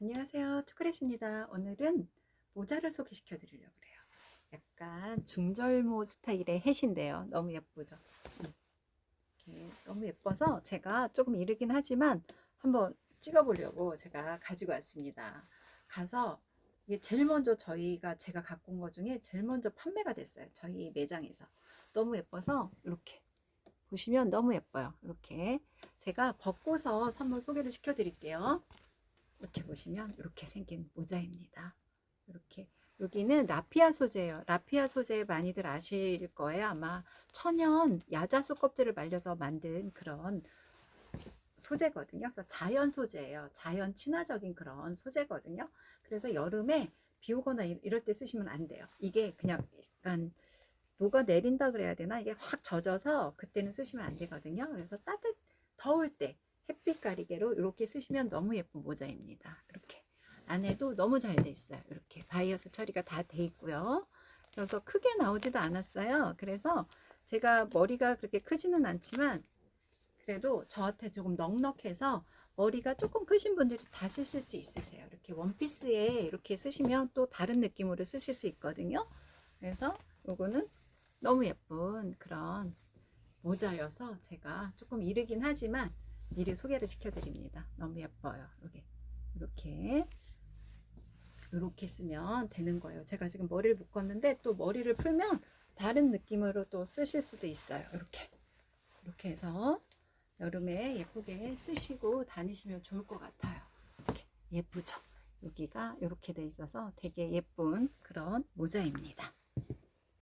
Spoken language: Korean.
안녕하세요. 초콜릿입니다. 오늘은 모자를 소개시켜 드리려고 그래요. 약간 중절모 스타일의 햇인데요. 너무 예쁘죠? 음. 이렇게 너무 예뻐서 제가 조금 이르긴 하지만 한번 찍어 보려고 제가 가지고 왔습니다. 가서 이게 제일 먼저 저희가 제가 갖고 온 것 중에 제일 먼저 판매가 됐어요. 저희 매장에서. 너무 예뻐서 이렇게 보시면 너무 예뻐요. 이렇게 제가 벗고서 한번 소개를 시켜 드릴게요. 이렇게 보시면 이렇게 생긴 모자입니다. 이렇게 여기는 라피아 소재예요. 라피아 소재 많이들 아실 거예요. 아마 천연 야자수 껍질을 말려서 만든 그런 소재거든요. 그래서 자연 소재예요. 자연 친화적인 그런 소재거든요. 그래서 여름에 비 오거나 이- 이럴 때 쓰시면 안 돼요. 이게 그냥 약간 녹아 내린다 그래야 되나? 이게 확 젖어서 그때는 쓰시면 안 되거든요. 그래서 따뜻 더울 때 햇빛 가리개로 이렇게 쓰시면 너무 예쁜 모자입니다. 이렇게 안에도 너무 잘 돼 있어요. 이렇게 바이어스 처리가 다 돼 있고요. 그래서 크게 나오지도 않았어요. 그래서 제가 머리가 그렇게 크지는 않지만 그래도 저한테 조금 넉넉해서 머리가 조금 크신 분들이 다 쓰실 수 있으세요. 이렇게 원피스에 이렇게 쓰시면 또 다른 느낌으로 쓰실 수 있거든요. 그래서 요거는 너무 예쁜 그런 모자여서 제가 조금 이르긴 하지만 미리 소개를 시켜드립니다. 너무 예뻐요. 이렇게 이렇게 이렇게 쓰면 되는 거예요. 제가 지금 머리를 묶었는데 또 머리를 풀면 다른 느낌으로 또 쓰실 수도 있어요. 이렇게 이렇게 해서 여름에 예쁘게 쓰시고 다니시면 좋을 것 같아요. 이렇게 예쁘죠? 여기가 이렇게 돼 있어서 되게 예쁜 그런 모자입니다.